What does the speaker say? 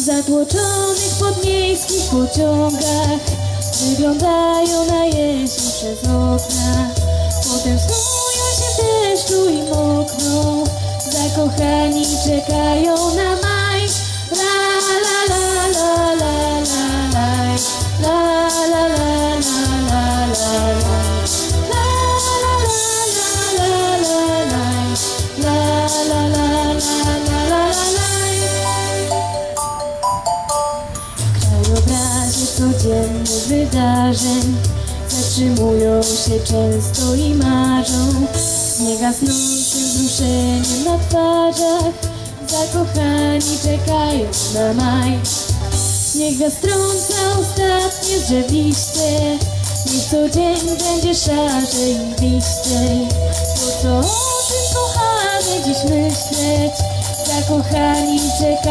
zatłoczonych podmiejskich pociągach wyglądają na jesień przez okna. Potem snują się w deszczu i mokną, zakochani czekają na maj. La la la la la la la la la la la la la la La la la la la la la la la la codziennych wydarzeń Zatrzymują się często i marzą. Nie gasnącym wzruszeniem na twarzach Zakochani czekają na maj. Niech zastrąca ostatnie drzew liście Niech co dzień będzie szarzej i wiścej Po co o tym kochany dziś myśleć Zakochani czekają